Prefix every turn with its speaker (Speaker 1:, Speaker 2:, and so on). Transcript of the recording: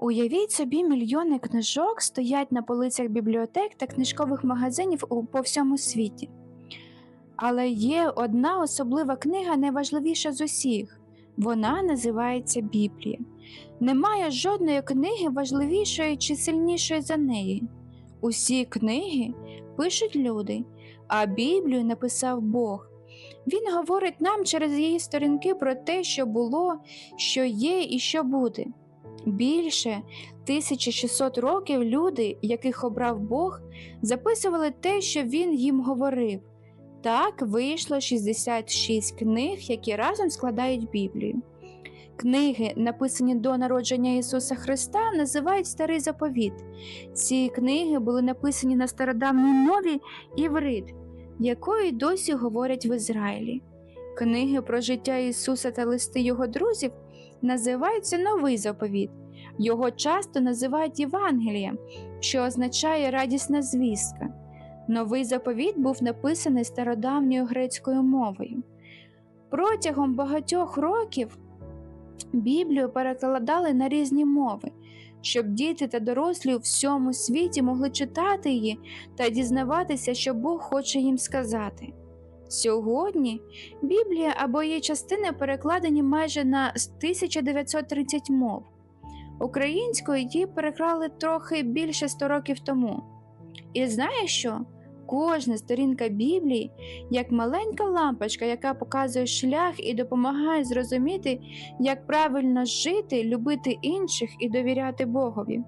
Speaker 1: Уявіть собі, мільйони книжок стоять на полицях бібліотек та книжкових магазинів по всьому світі. Але є одна особлива книга, найважливіша з усіх. Вона називається Біблія. Немає жодної книги важливішої чи сильнішої за неї. Усі книги пишуть люди, а Біблію написав Бог. Він говорить нам через її сторінки про те, що було, що є і що буде. Більше 1600 років люди, яких обрав Бог, записували те, що він їм говорив. Так вийшло 66 книг, які разом складають Біблію. Книги, написані до народження Ісуса Христа, називають Старий Заповіт. Ці книги були написані на стародавній мові іврит, якою досі говорять в Ізраїлі. Книги про життя Ісуса та листи його друзів називаються Новий заповіт. Його часто називають Євангелієм, що означає радісна звістка. Новий заповіт був написаний стародавньою грецькою мовою. Протягом багатьох років Біблію перекладали на різні мови, щоб діти та дорослі у всьому світі могли читати її та дізнаватися, що Бог хоче їм сказати. Сьогодні Біблія або її частини перекладені майже на 1930 мов. Українською її переклали трохи більше 100 років тому. І знаєш що? Кожна сторінка Біблії як маленька лампочка, яка показує шлях і допомагає зрозуміти, як правильно жити, любити інших і довіряти Богові.